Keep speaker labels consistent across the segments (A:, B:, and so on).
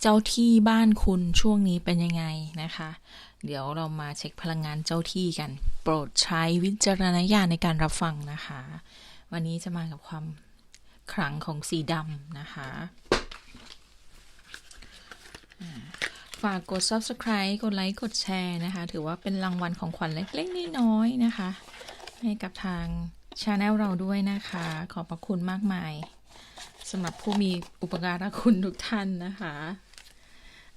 A: เจ้าที่บ้านคุณช่วงนี้เป็นยังไงนะคะ เดี๋ยวเรามาเช็คพลังงานเจ้าที่กัน โปรดใช้วิจารณญาณในการรับฟังนะคะ วันนี้จะมากับความขลังของสีดำนะคะฝากกด subscribe กดไลค์กดแชร์นะคะ ถือว่าเป็นรางวัลของขวัญเล็กๆน้อยๆนะคะ ให้กับทางช anel เราด้วยนะคะ ขอบพระคุณมากมายสำหรับผู้มีอุปการะคุณทุกท่านนะคะ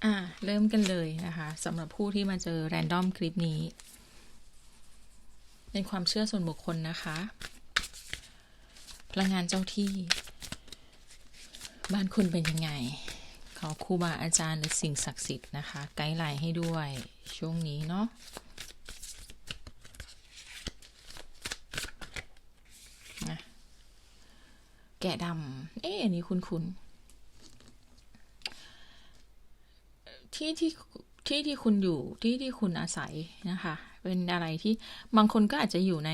A: อ่าเริ่มกันเลยนะคะสำหรับผู้ที่มาเจอแรนดอมคลิปนี้ เป็นความเชื่อส่วนบุคคลนะคะ พลังงานเจ้าที่ บ้านคุณเป็นยังไง ขอครูบาอาจารย์หรือสิ่งศักดิ์สิทธิ์นะคะ ไกด์ไลน์ให้ด้วยช่วงนี้เนาะนะแกะดำเอ๊ะอันนี้คุณคุ ที่ที่ที่ที่คุณอยู่ที่ที่คุณอาศัยนะคะ เป็นอะไรที่บางคนก็อาจจะอยู่ใน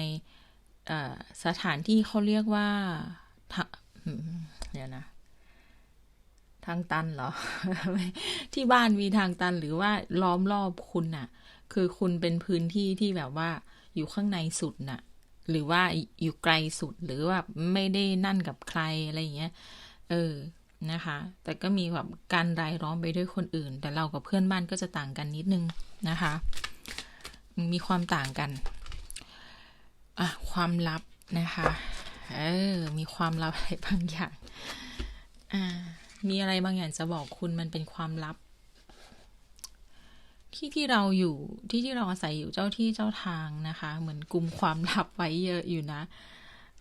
A: สถานที่เขาเรียกว่าเดี๋ยวนะ ทางตันเหรอ ที่บ้านมีทางตันหรือว่าล้อมรอบคุณน่ะ คือคุณเป็นพื้นที่ที่แบบว่าอยู่ข้างในสุดน่ะ หรือว่าอยู่ไกลสุดหรือว่าไม่ได้นั่นกับใครอะไรอย่างเงี้ย เออ นะคะ แต่ก็มีแบบการรายล้อมไปด้วยคนอื่น แต่เรากับเพื่อนบ้านก็จะต่างกันนิดนึงนะคะ มีความต่างกันอะความลับนะคะ เออ มีความลับอะไรบางอย่าง อ่า มีอะไรบางอย่างจะบอกคุณมันเป็นความลับ ที่ที่เราอยู่ที่ที่เราอาศัยอยู่เจ้าที่เจ้าทางนะคะ เหมือนกลุ่มความลับไว้เยอะอยู่นะ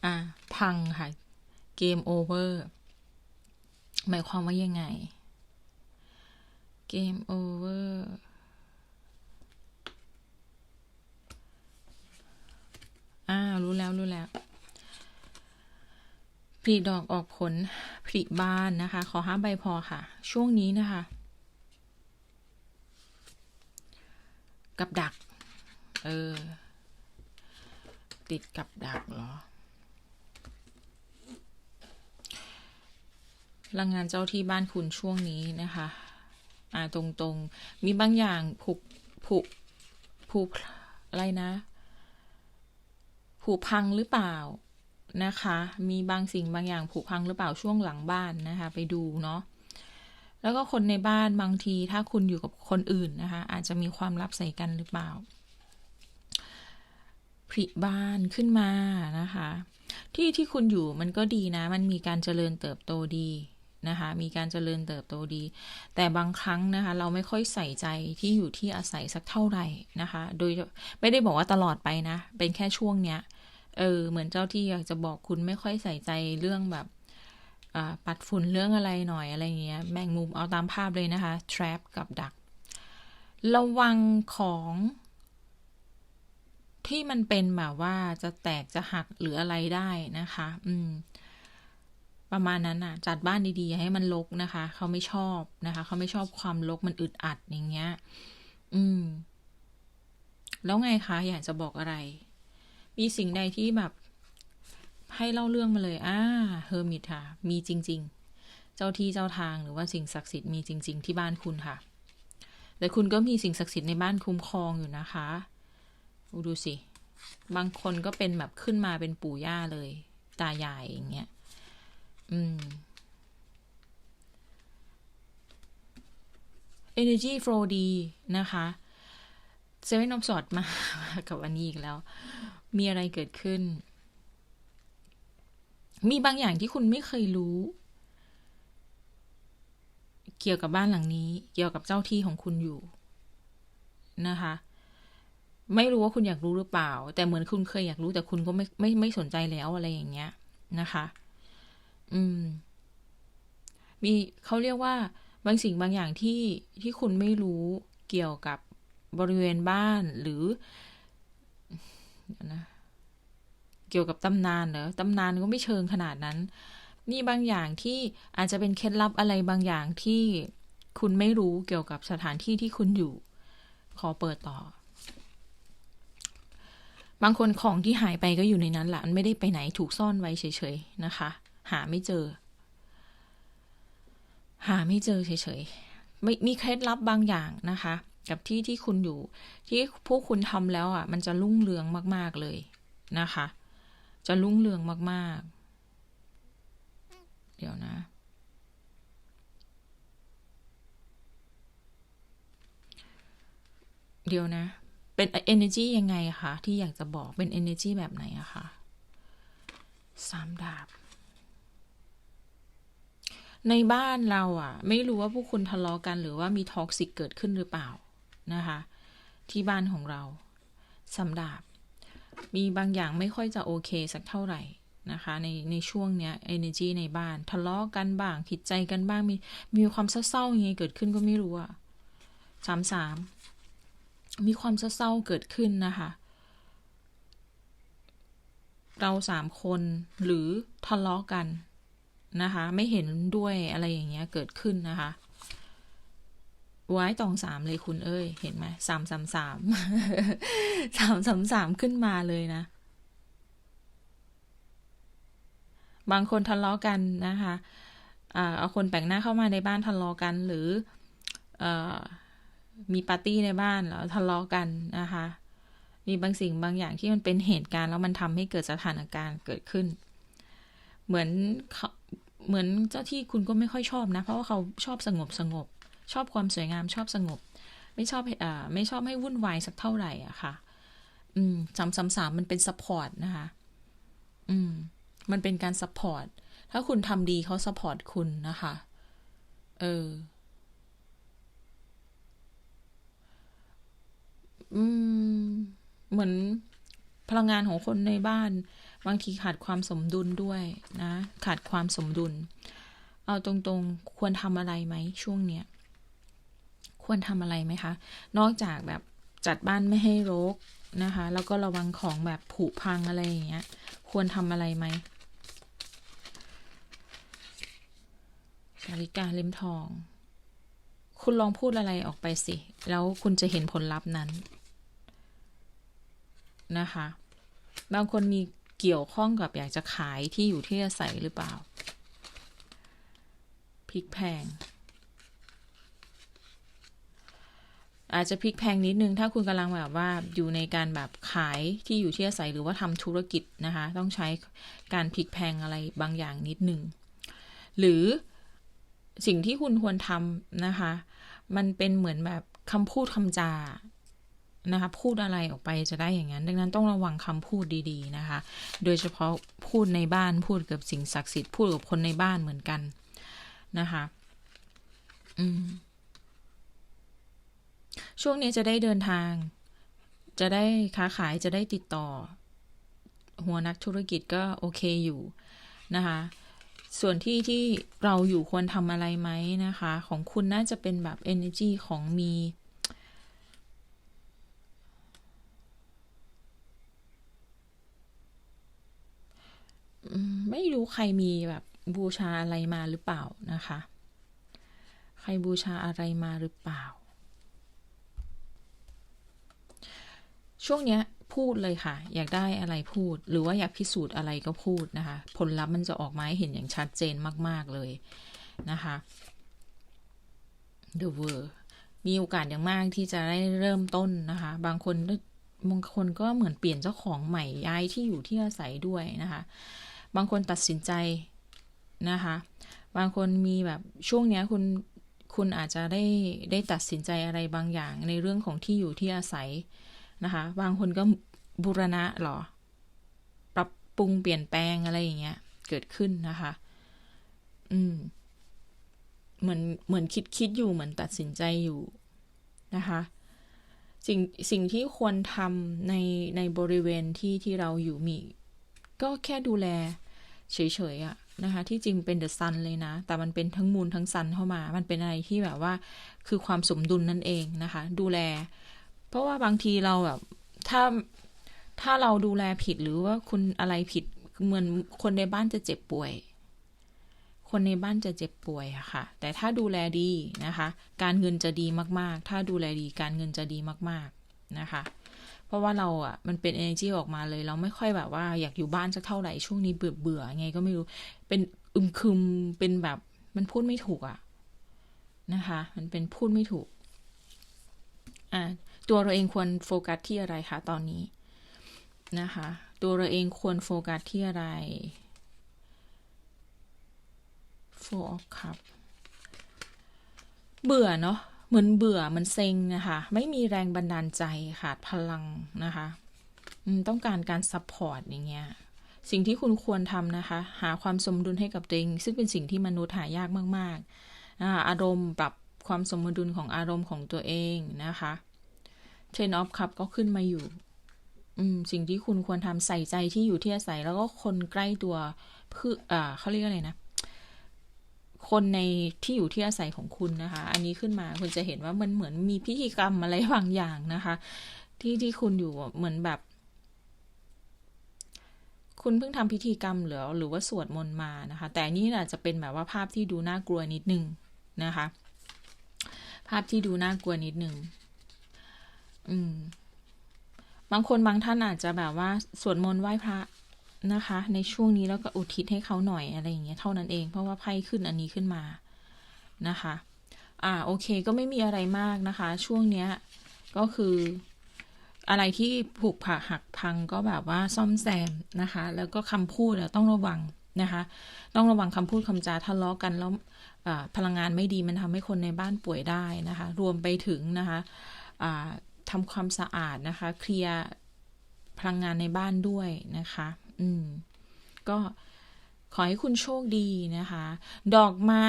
A: อ่า พังค่ะ เกมโอเวอร์ หมายความว่ายังไง เกมโอเวอร์อ่า รู้แล้ว รู้แล้วผลิดอกออกผลผลิบานนะคะ ขอห้าใบพอค่ะ ช่วงนี้นะคะ กับดัก เออ ติดกับดักเหรอ ลังงานเจ้าที่บ้านคุณช่วงนี้นะคะอ่าตรงๆ มีบางอย่างผูกผูกผูกอะไรนะ ผูกพังหรือเปล่านะคะ มีบางสิ่งบางอย่างผุพังหรือเปล่าช่วงหลังบ้านนะคะ ไปดูเนาะ แล้วก็คนในบ้านบางทีถ้าคุณอยู่กับคนอื่นนะคะ อาจจะมีความลับใส่กันหรือเปล่าผลิบ้านขึ้นมานะคะ ที่ที่คุณอยู่มันก็ดีนะ มันมีการเจริญเติบโตดี นะคะ มีการเจริญเติบโตดี แต่บางครั้งนะคะ เราไม่ค่อยใส่ใจที่อยู่ที่อาศัยสักเท่าไหร่นะคะ โดยไม่ได้บอกว่าตลอดไปนะ เป็นแค่ช่วงเนี้ย เออ เหมือนเจ้าที่อยากจะบอกคุณไม่ค่อยใส่ใจเรื่องแบบปัดฝุ่นเรื่องอะไรหน่อยอะไรเงี้ย แมงมุมเอาตามภาพเลยนะคะ trap กับดัก ระวังของที่มันเป็นแบบว่าจะแตกจะหักหรืออะไรได้นะคะ อืม ประมาณนั้นอะ จัดบ้านดีๆให้มันรกนะคะ เขาไม่ชอบนะคะ เขาไม่ชอบความรกมันอึดอัดอย่างเงี้ย อืม แล้วไงคะ อยากจะบอกอะไร มีสิ่งใดที่แบบ ให้เล่าเรื่องมาเลยอ่าเฮอร์มิตค่ะ มีจริง ๆ เจ้าที่เจ้าทางหรือว่าสิ่งศักดิ์สิทธิ์มีจริง ๆ ที่บ้านคุณค่ะ แต่คุณก็มีสิ่งศักดิ์สิทธิ์ในบ้านคุ้มครองอยู่นะคะดูสิ บางคนก็เป็นแบบขึ้นมาเป็นปู่ย่าเลย ตายายอย่างเงี้ย อืม energy flow ดีนะคะเซเว่นนมสอดมากับวันนี้อีกแล้ว มีอะไรเกิดขึ้น มีบางอย่างที่คุณไม่เคยรู้ เกี่ยวกับบ้านหลังนี้ เกี่ยวกับเจ้าที่ของคุณอยู่นะคะ ไม่รู้ว่าคุณอยากรู้หรือเปล่า แต่เหมือนคุณเคยอยากรู้แต่คุณก็ไม่ไม่ไม่สนใจแล้วอะไรอย่างเงี้ยนะคะ อืม มีเขาเรียกว่า บางสิ่งบางอย่างที่ที่คุณไม่รู้เกี่ยวกับบริเวณบ้านหรือนะเกี่ยวกับตำนานเหรอตำนานก็ไม่เชิงขนาดนั้น นี่บางอย่างที่อาจจะเป็นเคล็ดลับอะไรบางอย่างที่คุณไม่รู้เกี่ยวกับสถานที่ที่คุณอยู่ ขอเปิดต่อ บางคนของที่หายไปก็อยู่ในนั้นแหละมันไม่ได้ไปไหนถูกซ่อนไว้เฉยๆนะคะ หาไม่เจอ หาไม่เจอเฉยๆไม่มีเคล็ดลับบางอย่างนะคะ กับที่ที่คุณอยู่ ที่พวกคุณทำแล้วอะ มันจะรุ่งเรืองมาก ๆเลยนะคะ จะรุ่งเรืองมากๆ เดี๋ยวนะเดี๋ยวนะ เป็น energy ยังไงคะ ที่อยากจะบอกเป็น energy แบบไหนอะคะ สามดาบ ในบ้านเราอะไม่รู้ว่าผู้คุณทะเลาะกันหรือว่ามีท็อกซิกเกิดขึ้นหรือเปล่านะคะ ที่บ้านของเราสำดาบมีบางอย่างไม่ค่อยจะโอเคสักเท่าไหร่นะคะในในช่วงเนี้ย energy ในบ้านทะเลาะกันบ้างผิดใจกันบ้างมีมีความเศร้าๆยังไงเกิดขึ้นก็ไม่รู้อะสามสามมีความเศร้าๆเกิดขึ้นนะคะ เราสามคนหรือทะเลาะกัน นะคะ ไม่เห็นด้วยอะไรอย่างเงี้ยเกิดขึ้นนะคะไว้ตองสามเลยคุณเอ้ย เห็นไหมสามสามสามสามสามสามขึ้นมาเลยนะ บางคนทะเลาะกันนะคะเอาคนแปลกหน้าเข้ามาในบ้านทะเลาะกันหรืออมีปาร์ตี้ในบ้านแล้วทะเลาะกันนะคะ มีบางสิ่งบางอย่างที่มันเป็นเหตุการณ์แล้วมันทำให้เกิดสถานการณ์เกิดขึ้น เหมือน เหมือนเจ้าที่คุณก็ไม่ค่อยชอบนะ เพราะว่าเขาชอบสงบสงบ ชอบความสวยงามชอบสงบ ไม่ชอบอ่าไม่ชอบให้วุ่นวายสักเท่าไหร่อะค่ะ อืมสามสามสามมันเป็นซัพพอร์ตนะคะ อืม มันเป็นการซัพพอร์ตถ้าคุณทำดีเขาซัพพอร์ตคุณนะคะ เอออืมเหมือนพลังงานของคนในบ้าน บางทีขาดความสมดุลด้วยนะ ขาดความสมดุล เอาตรงๆควรทำอะไรไหมช่วงเนี้ยควรทำอะไรไหมคะ นอกจากแบบจัดบ้านไม่ให้รกนะคะ แล้วก็ระวังของแบบผุพังอะไรอย่างเงี้ย ควรทำอะไรไหมนาฬิกาเล่มทอง คุณลองพูดอะไรออกไปสิ แล้วคุณจะเห็นผลลัพธ์นั้นนะคะ บางคนมี เกี่ยวข้องกับอยากจะขายที่อยู่ที่อาศัยหรือเปล่าพริกแพง อาจจะพลิกแพงนิดนึง ถ้าคุณกำลังแบบว่าอยู่ในการแบบขายที่อยู่ที่อาศัยหรือว่าทำธุรกิจนะคะ ต้องใช้การพลิกแพงอะไรบางอย่างนิดนึง หรือสิ่งที่คุณควรทำนะคะ มันเป็นเหมือนแบบคำพูดคำจา นะคะพูดอะไรออกไปจะได้อย่างนั้น ดังนั้นต้องระวังคำพูดดีๆนะคะ โดยเฉพาะพูดในบ้านพูดกับสิ่งศักดิ์สิทธิ์พูดกับคนในบ้านเหมือนกันนะคะ อืม ช่วงนี้จะได้เดินทาง จะได้ค้าขายจะได้ติดต่อ หัวนักธุรกิจก็โอเคอยู่นะคะส่วนที่ที่เราอยู่ควรทำอะไรไหมนะคะ ของคุณน่าจะเป็นแบบ energy ของมี ไม่รู้ใครมีแบบบูชาอะไรมาหรือเปล่านะคะ ใครบูชาอะไรมาหรือเปล่า ช่วงเนี้ยพูดเลยค่ะ อยากได้อะไรพูด หรือว่าอยากพิสูจน์อะไรก็พูดนะคะ ผลลัพธ์มันจะออกมาให้เห็นอย่างชัดเจนมาก ๆ เลยนะคะ The World มีโอกาสอย่างมากที่จะได้เริ่มต้นนะคะ บางคนบางคนก็เหมือนเปลี่ยนเจ้าของใหม่ย้ายที่อยู่ที่อาศัยด้วยนะคะ บางคนตัดสินใจนะคะ บางคนมีแบบช่วงเนี้ยคุณคุณอาจจะได้ได้ตัดสินใจอะไรบางอย่างในเรื่องของที่อยู่ที่อาศัยนะคะ บางคนก็บูรณะหรอ ปรับปรุงเปลี่ยนแปลงอะไรอย่างเงี้ย เกิดขึ้นนะคะ อืม เหมือนเหมือนคิดคิดอยู่เหมือนตัดสินใจอยู่นะคะ สิ่งสิ่งที่ควรทำในในบริเวณที่ที่เราอยู่มี ก็แค่ดูแล เฉยๆอะนะคะ ที่จริงเป็นเดอะซันเลยนะ แต่มันเป็นทั้งมูนทั้งซันเข้ามา มันเป็นอะไรที่แบบว่า คือความสมดุลนั่นเองนะคะ ดูแล เพราะว่าบางทีเราแบบ ถ้า ถ้าเราดูแลผิดหรือว่าคุณอะไรผิด เหมือนคนในบ้านจะเจ็บป่วย คนในบ้านจะเจ็บป่วยอะค่ะ แต่ถ้าดูแลดีนะคะ การเงินจะดีมากๆ ถ้าดูแลดีการเงินจะดีมาก ๆ นะคะ ราะว่าเราอะมันเป็น energy ออกมาเลย เราไม่ค่อยแบบว่าอยากอยู่บ้านสักเท่าไหร่ช่วงนี้เบื่อเบื่อไงก็ไม่รู้ เป็นอึมครึมเป็นแบบมันพูดไม่ถูกอะนะคะ มันเป็นพูดไม่ถูกอ่าตัวเราเองควรโฟกัสที่อะไรคะตอนนี้นะคะ ตัวเราเองควรโฟกัสที่อะไร Four of Cup เบื่อเนาะ เหมือนเบื่อเหมันเซ็งนะคะไม่มีแรงบันดาลใจขาดพลังนะคะต้องการการซัพพอร์ตอย่างเงี้ยสิ่งที่คุณควรทำนะคะ หาความสมดุลให้กับตัวเองซึ่งเป็นสิ่งที่มนุษย์หายากมากๆ อารมณ์ปรับความสมดุลของอารมณ์ของตัวเองนะคะ Ten of Cup ก็ขึ้นมาอยู่สิ่งที่คุณควรทำใส่ใจที่อยู่ที่อาศัย แล้วก็คนใกล้ตัวเพื่ออเขาเรียกอะไรนะ คนในที่อยู่ที่อาศัยของคุณนะคะ อันนี้ขึ้นมาคุณจะเห็นว่ามันเหมือนมีพิธีกรรมอะไรบางอย่างนะคะ ที่ที่คุณอยู่เหมือนแบบ คุณเพิ่งทำพิธีกรรมหรือหรือว่าสวดมนต์มานะคะ แต่อันนี่อาจจะเป็นแบบว่าภาพที่ดูน่ากลัวนิดนึงนะคะ ภาพที่ดูน่ากลัวนิดนึงอืม บางคนบางท่านอาจจะแบบว่าสวดมนต์ไหว้พระ นะคะ ในช่วงนี้แล้วก็อุทิศให้เขาหน่อยอะไรอย่างเงี้ยเท่านั้นเอง เพราะว่าไพ่ขึ้นอันนี้ขึ้นมานะคะ อ่าโอเคก็ไม่มีอะไรมากนะคะ ช่วงเนี้ยก็คืออะไรที่ผุกผักหักพังก็แบบว่าซ่อมแซมนะคะ แล้วก็คำพูดต้องระวังนะคะ ต้องระวังคำพูดคำจาทะเลาะกันแล้วพลังงานไม่ดีมันทำให้คนในบ้านป่วยได้นะคะ รวมไปถึงนะคะอ่าทำความสะอาดนะคะ เคลียร์พลังงานในบ้านด้วยนะคะ อืม ก็ขอให้คุณโชคดีนะคะ ดอกไม้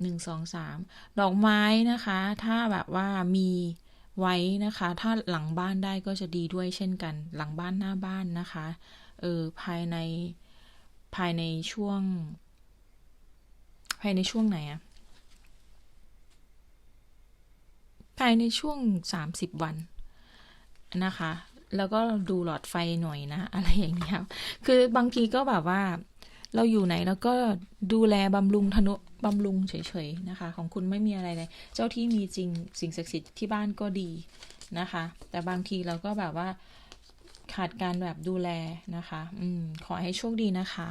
A: หนึ่งสองสามดอกไม้นะคะ ถ้าแบบว่ามีไว้นะคะ ถ้าหลังบ้านได้ก็จะดีด้วยเช่นกัน หลังบ้านหน้าบ้านนะคะ เออภายในภายในช่วง ภายในช่วงไหนอะภายในช่วงสามสิบวันนะคะ แล้วก็ดูหลอดไฟหน่อยนะ อะไรอย่างเงี้ยครับคือบางทีก็แบบว่า เราอยู่ไหนแล้วก็ดูแลบำรุงธนุบำรุงเฉยๆนะคะ ของคุณไม่มีอะไรเลย เจ้าที่มีจริงสิ่งศักดิ์สิทธิ์ที่บ้านก็ดีนะคะ แต่บางทีเราก็แบบว่าขาดการแบบดูแลนะคะ อืม ขอให้โชคดีนะคะ